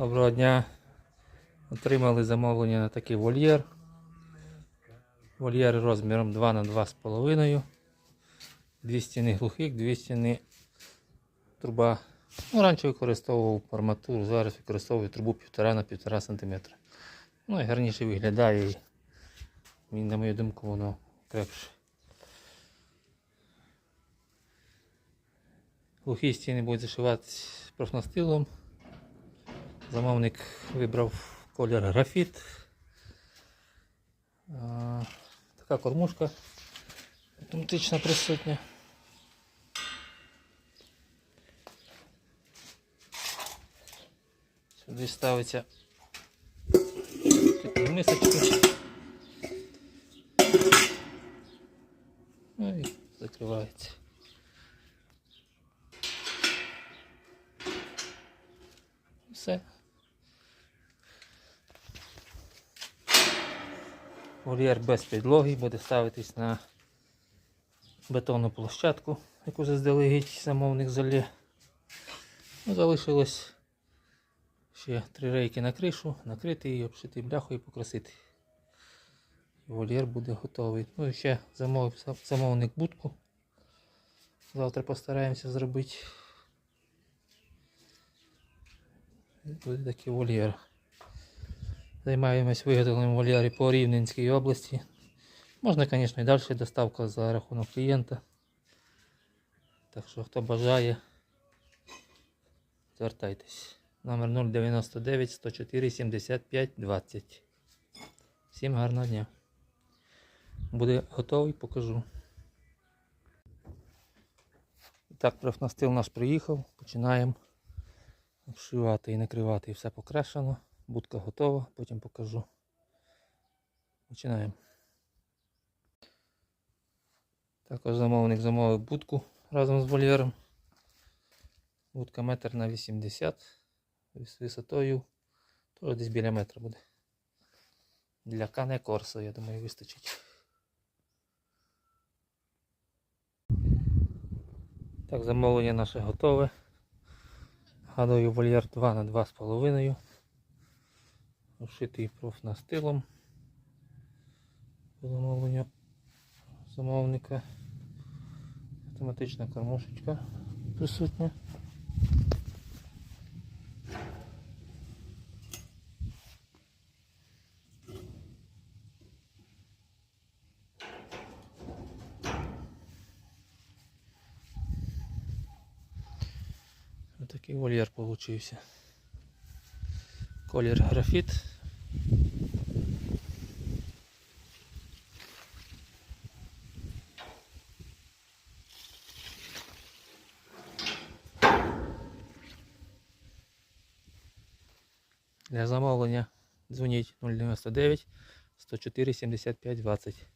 Доброго дня. Отримали замовлення на такий вольєр. Вольєр розміром 2 на 2,5. Дві стіни глухих, дві стіни труба. Ну, раніше використовував арматуру, зараз використовую трубу 1,5 на 1,5 см. Ну і гарніше виглядає і, на мою думку, воно крепше. Глухі стіни будуть зашиватися профнастилом. Замовник вибрав колір графіт. Така кормушка автоматична присутня. Сюди ставиться такі мисочки. Ну і закривається. Все. Вольєр без підлоги буде ставитись на бетонну площадку, яку заздалегідь замовник залє. Ну, залишилось ще три рейки на кришу, накрити її, обшити бляхою і покрасити. Вольєр буде готовий. Ну і ще замовив замовник будку. Завтра постараємося зробити. Буде такий вольєр. Займаємось виготовленням вольєрів по Рівненській області. Можна, звісно, і далі доставка за рахунок клієнта. Так що, хто бажає, звертайтесь. Номер 099 104 75 20. Всім гарного дня. Буде готовий, покажу. Так, профнастил наш приїхав. Починаємо обшивати і накривати. І все покрашено. Будка готова, потім покажу. Починаємо. Також замовник замовив будку разом з вольєром. Будка метр на 80 з висотою теж десь біля метра буде. Для кане корсо, я думаю, вистачить. Так, замовлення наше готове. Гадаю вольєр 2 на 2,5. Ушитий профнастилом. По замовленню замовника. Автоматична кормушечка присутня. Такий вольєр получився. Колір графіт. Для замовлення дзвоніть 099 104 75 20.